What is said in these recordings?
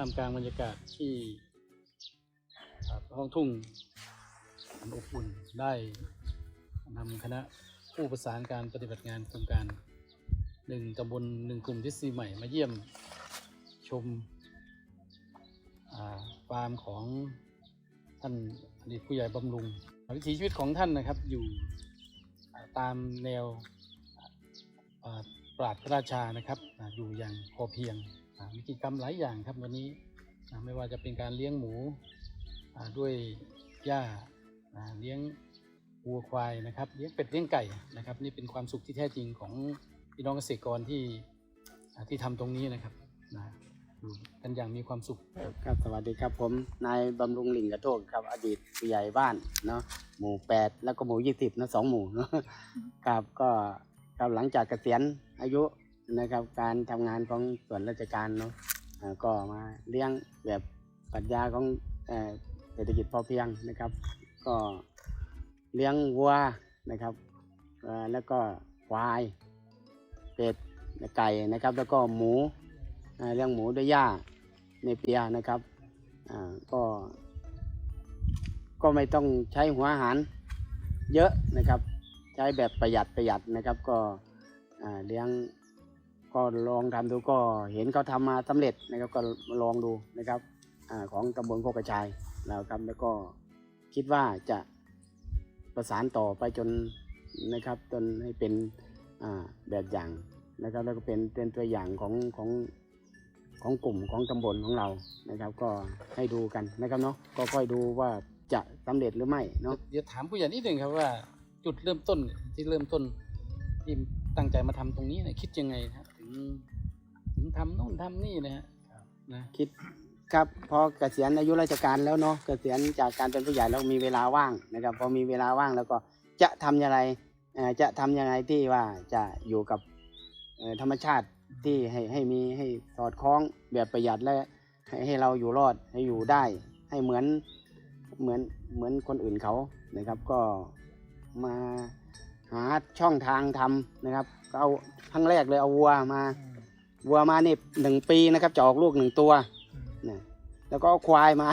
ท่ามกลางบรรยากาศที่ห้องทุ่งอันอบอุ่นได้นำคณะผู้ประสานการปฏิบัติงานโครงการหนึ่งตำบลหนึ่งกลุ่มทฤษฎีใหม่มาเยี่ยมชมฟาร์มของท่านอดีตผู้ใหญ่บำรุง วิถีชีวิตของท่านนะครับอยู่ตามแนวปราดพระราชานะครับอยู่อย่างพอเพียง อ่าวิธีกรรมหลายอย่างครับวันนี้ไม่ว่าจะเป็นการเลี้ยงหมูด้วยหญ้าเลี้ยงวัวควายนะครับเลี้ยงเป็ดเลี้ยงไก่นะครับนี่เป็นความสุขที่แท้จริงของพี่น้องเกษตรกรที่ที่ทำตรงนี้นะครับนะอยู่กันอย่างมีความสุขครับสวัสดีครับผมนายบำรุงหลิงกระโทกครับอดีตผู้ใหญ่บ้านเนาะหมู่แปดแล้วก็หมู่ยี่สิบนะสองหมู่เนาะครับก็ครับหลังจากเกษียณอายุ นะครับ การทำงานของส่วนราชการเนาะก็มาเลี้ยงแบบปรัชญาของเศรษฐกิจพอเพียงนะครับ ก็เลี้ยงวัวนะครับแล้วก็ควายเป็ดไก่นะครับ แล้วก็หมูเลี้ยงหมูด้วยหญ้าในเปียนะครับอ่าก็ก็ไม่ต้องใช้หัวอาหารเยอะนะครับ ใช้แบบประหยัดประหยัดนะครับก็เลี้ยง ก็ลองทำดูก็เห็นเขาทำมาสำเร็จนะครับก็ลองดูนะครับอของตำบลโคกกระชายแล้วครับแล้วก็คิดว่าจะประสานต่อไปจนนะครับจนให้เป็นแบบอย่างนะครับแล้วก็เป็นเป็นตัวอย่างของของของกลุ่มของตำบลของเรานะครับ ก็ให้ดูกันนะครับเนาะก็ค่อยดูว่าจะสำเร็จหรือไม่เนาะเดี๋ยวถามผู้ใหญ่นิดหนึ่งครับว่า จุดเริ่มต้นที่เริ่มต้นที่ตั้งใจมาทำตรงนี้นี่ยคิดยังไงนะถึง ถึงทำโน่นทำนี่นะฮะนะคิดครับพอเกษียณอายุราชการแล้วเนาะเกษียณจากการเป็นผู้ใหญ่แล้วมีเวลาว่างนะครับ พอมีเวลาว่างแล้วก็จะทำยังไงเอ่อจะทำยังไงที่ว่าจะอยู่กับเอ่อธรรมชาติที่ให้ให้มีให้สอดคล้องแบบประหยัดและให้ให้เราอยู่รอดให้อยู่ได้ ให้เหมือนเหมือนเหมือนคนอื่นเขานะครับ ก็มา หาช่องทางทำนะครับก็เอาครั้งแรกเลยเอาวัวมาวัวมานี่หนึ่งปีนะครับจะออกลูกหนึ่งตัวนะแล้วก็เอาควายมา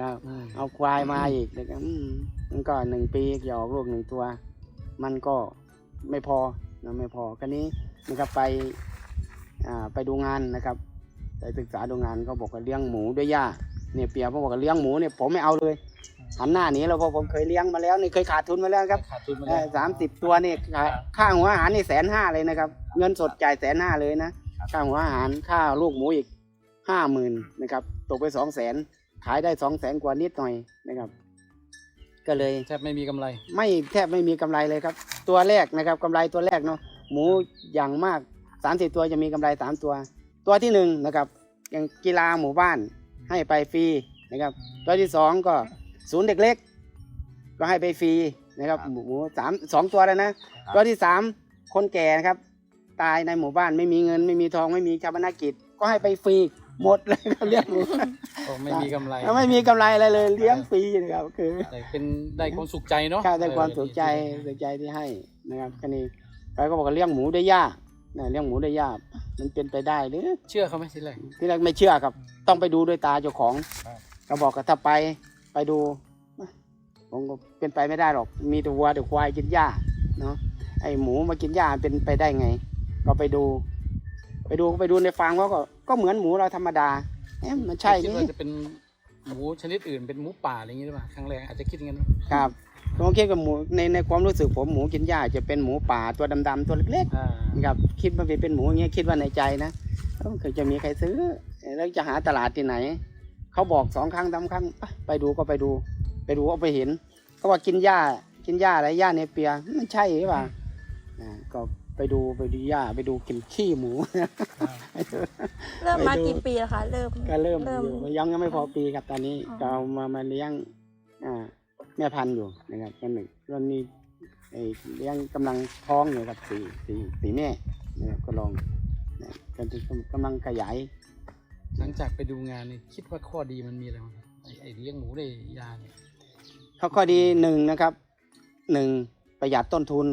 ครับอืมเอาควายมาอีกนะครับอืมมันก็หนึ่งปีจะออกลูกหนึ่งตัว มันก็ไม่พอนะไม่พอคันนี้นะครับไปอ่าไปดูงานนะครับไปศึกษาดูงานเขาบอกว่าเลี้ยงหมูด้วยหญ้าเนี่ยเปียเขาบอกว่าเลี้ยงหมูเนี่ยผมไม่เอาเลย หันหน้าหนีแล้วเพราะผมเคยเลี้ยงมาแล้วนี่เคยขาดทุนมาแล้วครับขาดทุนมาแล้วสามสิบตัวนี่ค่าค่าหัวอาหารนี่แสนห้าเลยนะครับ เงินสดจ่ายแสนห้าเลยนะค่าหัวอาหารค่าลูกหมูอีกห้าหมื่นนะครับ ตกไปสองแสนขายได้สองแสนกว่านิดหน่อยนะครับ ก็เลยแทบไม่มีกำไร ไม่แทบไม่มีกำไรเลยครับ ตัวแรกนะครับกำไรตัวแรกเนาะหมูอย่างมากสามสิบตัวจะมีกำไรสามตัว ตัวที่หนึ่งนะครับอย่างกีฬาหมู่บ้านให้ไปฟรีนะครับ ตัวที่สองก็ ศูนย์เด็กเล็ก ก็ให้ไปฟรีนะครับหมูหมูสามสองตัวแล้วนะตัวที่สามคนแก่นะครับ ตายในหมู่บ้านไม่มีเงิน ไม่มีทองไม่มีชาปนกิจ ก็ให้ไปฟรีหมดเลยครับเลี้ยงหมูก็ไม่มีกำไรแล้วไม่มีกำไรอะไรเลยเลี้ยงฟรีนะครับคือแต่เป็นได้ความสุขใจเนาะค่าได้ความสุขใจเออสุขใจที่ให้นะครับก็นี่ไปก็บอกว่าเลี้ยงหมูได้ยากนะเลี้ยงหมูได้ยากมันเป็นไปได้หรือเชื่อเขาไหมทีแรกที่แรกไม่เชื่อครับ ต้องไปดูด้วยตาเจ้าของครับก็บอกว่าถ้าไป ไปดูผมก็เป็นไปไม่ได้หรอก มีแต่วัวแต่ควายกินหญ้าเนาะไอหมูมากินหญ้าเป็นไปได้ไง ก็ไปดู ไปดูไปดูในฟาร์มเขาก็ก็เหมือนหมูเราธรรมดาเอ๊ะมันใช่คิดนี่ว่าจะเป็นหมูชนิดอื่นเป็นหมูป่าอะไรอย่างงี้หรือเปล่าครั้งแรกอาจจะคิดอย่างนั้นนะครับผมคิดกับหมูในในความรู้สึกผมหมูกินหญ้าจะเป็นหมูป่าตัวดำๆตัวเล็กอ่าๆนะครับคิดว่าเป็นหมูอย่างเงี้ยคิดว่าในใจนะเอ้าเคยจะมีใครซื้อแล้วจะหาตลาดที่ไหน เขาบอกสองครั้งสามครั้งไปไปดูก็ไปดู ไปดูก็ไปเห็นเขาว่ากินหญ้ากินหญ้าอะไรหญ้าเนเปียมันใช่หรือเปล่าอ่าก็ไปดูไปดูหญ้าไปดูกินขี้หมู เริ่มมาไปดูกี่ปีแล้วคะเริ่มก็เริ่มเริ่มอยู่ยังยังไม่พอปีครับตอนนี้อ๋อก็เอามามาเลี้ยงอ่าแม่พันธุ์อยู่นะครับกันหนึ่งตอนนี้ไอ้เลี้ยงกำลังท้องอยู่ครับสี่สี่สี่แม่นะครับก็ลองนะกันกำลังขยาย หลังจากไปดูงานนี่คิดว่าข้อดีมันมีอะไรบ้างครับไอ้ไอ้เลี้ยงหมูได้ยาเนี่ยข้อข้อดีหนึ่งนะครับหนึ่งประหยัดต้นทุน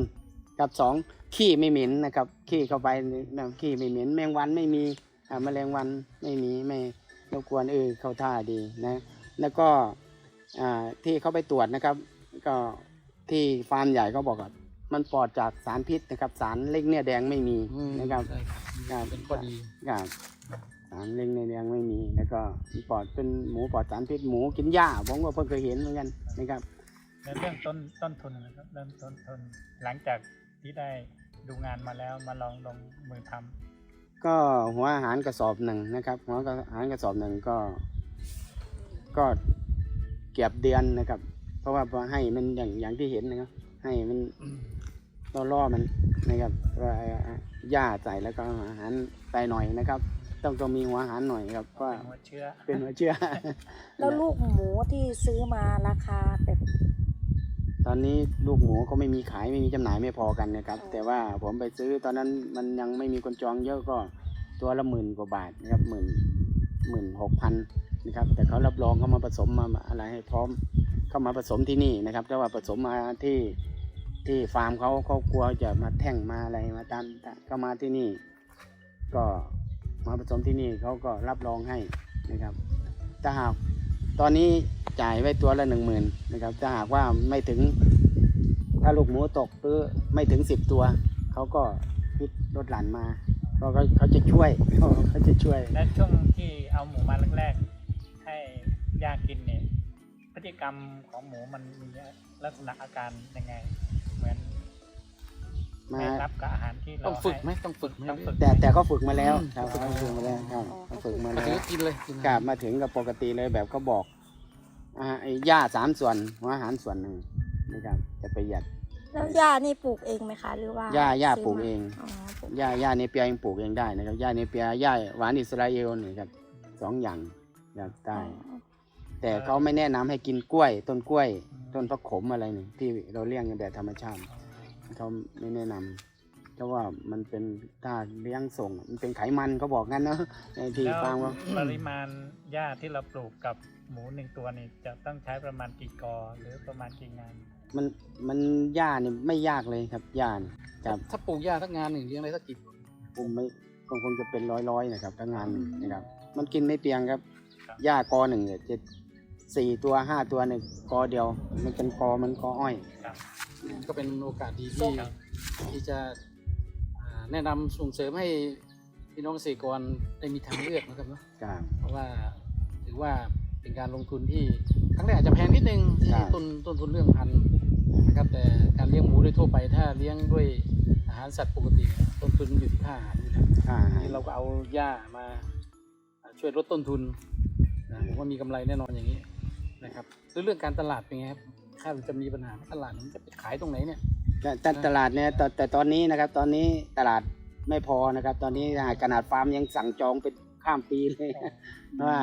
กับสองขี้ไม่เหม็นนะครับขี้เข้าไปนะขี้ไม่เหม็นแมงวันไม่มีอ่าแมลงวันไม่มีไม่รบกวนเออเข้าท่าดีนะ แล้วก็อ่าที่เขาไปตรวจนะครับ ก็ที่ฟาร์มใหญ่เขาบอกว่ามันปลอดจากสารพิษนะครับ สารเล็กเนี่ยแดงไม่มีอืมนะครับ ใช่ครับครับเป็นข้อดี ครับสารเล็กเนี่ยแดงไม่มี แล้วก็ปลอดเป็นหมูปลอดสารพิษหมูกินหญ้าผมก็เพิ่งเคยเห็นเหมือนกันนะครับในเรื่องต้นต้นทุนนะครับเริ่มต้นทุนหลังจากที่ได้ดูงานมาแล้วมาลองลงมือทำก็หัวอาหารกระสอบหนึ่งนะครับหัวอาหารกระสอบหนึ่งก็ ก็เก็บเดือนนะครับ เพราะว่าพอให้มันอย่างอย่างที่เห็นนะครับ ให้มันล่อๆมันนะครับว่าหญ้าใส่แล้วก็อาหารใส่หน่อยนะครับ ต้องต้องมีหัวอาหารหน่อยครับว่าเป็นหัวเชื้อเป็นหัวเชื่อแล้วลูกหมูที่ซื้อมาราคาแบบตอนนี้ลูกหมูก็ไม่มีขายไม่มีจำหน่ายไม่พอกันนะครับ แต่ว่าผมไปซื้อตอนนั้นมันยังไม่มีคนจองเยอะก็ตัวละหมื่นกว่าบาทนะครับหมื่นหมื่นหกพันนะครับ แต่เขารับรองเขามาผสมมาอะไรให้พร้อมเข้ามาผสมที่นี่นะครับแต่ว่าผสมมาที่ที่ฟาร์มเขาเขากลัวจะมาแท่งมาอะไรมาตามก็มาที่นี่ ก็ มาผสมที่นี่เขาก็รับรองให้นะครับ ถ้าหากตอนนี้จ่ายไว้ตัวละหนึ่งหมื่นนะครับ ถ้าหากว่าไม่ถึง ถ้าลูกหมูตกหรือไม่ถึงสิบตัว เขาก็คิดลดหลั่นมาเพราะเขาเขาจะช่วยเขาจะช่วย และช่วงที่เอาหมูมาแรกๆให้ยากินเนี่ยพฤติกรรมของหมูมันมีลักษณะอาการยังไง มือนมาไม่รับกับอาหารที่เราต้องฝึกให้ไหมต้องฝึกไหมต้องฝึก แต่แต่เขาฝึกมาแล้วอืมครับเขาฝึกมาแล้วครับเขาฝึกมามาถึแล้งวก็กินเลยกินกลับมาถึงกับปกติเลยแบบเขาบอกอ่าไอ้หญ้าสามส่วนหัวอาหารส่วนหนึ่งนะครับจะประหยัด แล้วหญ้านี่ปลูกเองไหมคะหรือว่าหญ้าหญ้าซื้ปลูกมเอง อ๋อปลูกหญ้าหญ้าเนเปียเองปลูกเองได้นะครับหญ้าเนเปียหญ้าหวานอิสราเอลนี่ครับสองอย่างครับได้ อ๋อแต่เขาไม่แนะนำให้กินกล้วย ต้นกล้วย ต้นพักขมอะไรนี่ที่เราเลี้ยงกันแบบธรรมชาติ เขาไม่แนะนำเพราะว่ามันเป็นถ้าเลี้ยงส่ง มันเป็นไขมันเขาบอกงั้นเนาะในที่แล้วฟังว่าปริมาณหญ้าที่เราปลูกกับหมูหนึ่งตัวนี่จะต้องใช้ประมาณกี่กอหรือประมาณกี่งาน มันมันหญ้านี่ไม่ยากเลยครับหญ้านี่ครับถ้าปลูกหญ้าทักงานหนึ่งเลี้ยงได้สักกี่ตัวผมไม่คงคงจะเป็นร้อยๆนะครับทั้งงานหนึ่งนะครับ มันกินไม่เพียงครับครับหญ้ากอหนึ่งเนี่ยจะสี่ตัวห้าตัวหนึ่งกอเดียว มันเป็นกอมันกออ้อยครับ ก็เป็นโอกาสดีที่ครับที่จะอ่าแนะนำส่งเสริมให้พี่น้องเกษตรกรได้มีทางเลือกนะครับเนาะครับเพราะว่าถือว่าเป็นการลงทุนที่ครั้งแรกอาจจะแพงนิดนึงครับต้นต้นทุนเรื่องพันธุ์นะครับแต่การเลี้ยงหมูโดยทั่วไปถ้าเลี้ยงด้วยอาหารสัตว์ปกติเนี่ยต้นทุนอยู่ที่ค่าอาหารอยู่แล้วอ่านี่เราก็เอาหญ้ามาช่วยลดต้นทุนนะผมว่ามีกำไรแน่นอนอย่างนี้นะครับแล้วเรื่องการตลาดเป็นไงครับคาดว่าจะมีปัญหาไหมตลาดมันจะไปขายตรงไหนเนี่ยแต่แต่ตลาดเนี่ยแต่แต่ตอนนี้นะครับ ตอนนี้ตลาดไม่พอนะครับ ตอนนี้ขนาดฟาร์มยังสั่งจองเป็นข้ามปีเลยว่า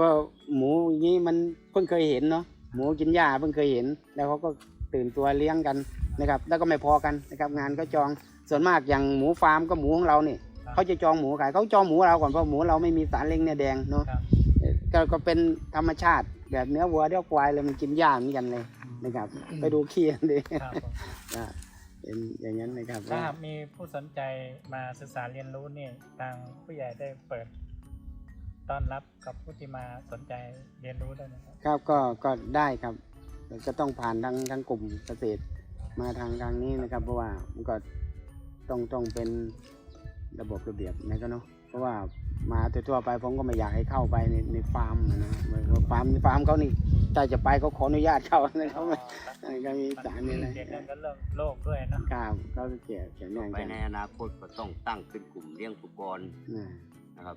ว่าหมูอย่างนี้มันเพิ่งเคยเห็นเนาะหมูกินหญ้าเพิ่งเคยเห็น แล้วเขาก็ตื่นตัวเลี้ยงกันนะครับ แล้วก็ไม่พอกันนะครับงานก็จองส่วนมากอย่างหมูฟาร์มก็หมูของเราเนี่ยเขาจะจองหมูขายเขาจองหมูเราก่อนเพราะหมูเราไม่มีสารเล็งเนี่ยแดงเนาะครับเอ่อก็ก็เป็นธรรมชาติแบบเนื้อวัวเนื้อควายเลยมันกินหญ้าเหมือนกันเลย นะครับ ไปดูขี้กันดิครับผมอ่าเป็นอย่างนั้นนะครับถ้าหากมีผู้สนใจมาศึกษาเรียนรู้นี่ทางผู้ใหญ่ได้เปิดต้อนรับกับผู้ที่มาสนใจเรียนรู้ด้วยนะครับครับก็ก็ได้ครับแต่ก็ต้องผ่านทางทางกลุ่มเกษตรมาทางทางนี้นะครับ เพราะว่ามันก็ต้องต้องเป็นระบบระเบียบนะก็เนาะเพราะว่ามาทั่วๆไปผมก็ไม่อยากให้เข้าไปในในฟาร์มอะนะเหมือนกับฟาร์มฟาร์มเขานี่ ถ้าจะไปเขาขออนุญาตเข้านะเขาไม่ก็มีสารนี่นะเกี่ยวกับเรื่องโลกด้วยเนอะครับเขาก็เกี่ยวเกี่ยวเนื่องไปกันในอนาคตก็ต้องตั้งเป็นกลุ่มเลี้ยงสุกรนะนะครับ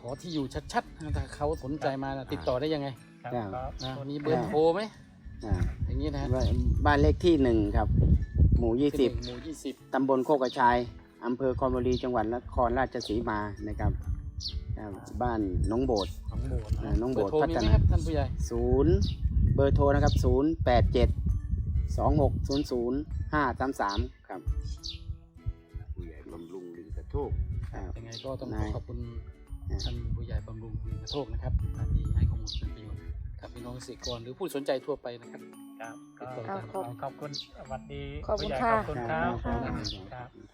ขอที่อยู่ชัดๆนะถ้าเขาสนใจมานะติดต่อได้ยังไงครับครับก็นะคนมีนี้เบอร์โทรไหมอ่าอย่างนี้นะฮะบ้านบ้านเลขที่หนึ่งครับ หมู่ยี่สิบหมู่ยี่สิบตำบลโคกกระชายอำเภอคอนบุรีจังหวัดนครราชสีมานะครับ ครับบ้านหน้องโบดหนองโบดอ่าหนองโบดเบอร์โทรมีพัฒไหมนา ครับท่านผู้ใหญ่ศูนย์เบอร์โทรนะครับศูนย์แปดเจ็ดสองหกศูนย์ศูนย์ห้าสามสามครับผู้ใหญ่บำรุงลิงกระโทกครับยังไงก็ต้องขนาอยขอบคุณอ่าท่านผู้ใหญ่บำรุงลิงกระโทกนะครับที่ให้ข้อมูลเป็นประโยชน์กับพี่น้องเกษตรกรหรือผู้สนใจทั่วไปนะครับ ครับก็ติดต่อขอขอบคุณสวัสดีขอบคุณผู้ใหญ่ค่ะ ขอบคุณครับ ครับครับครับ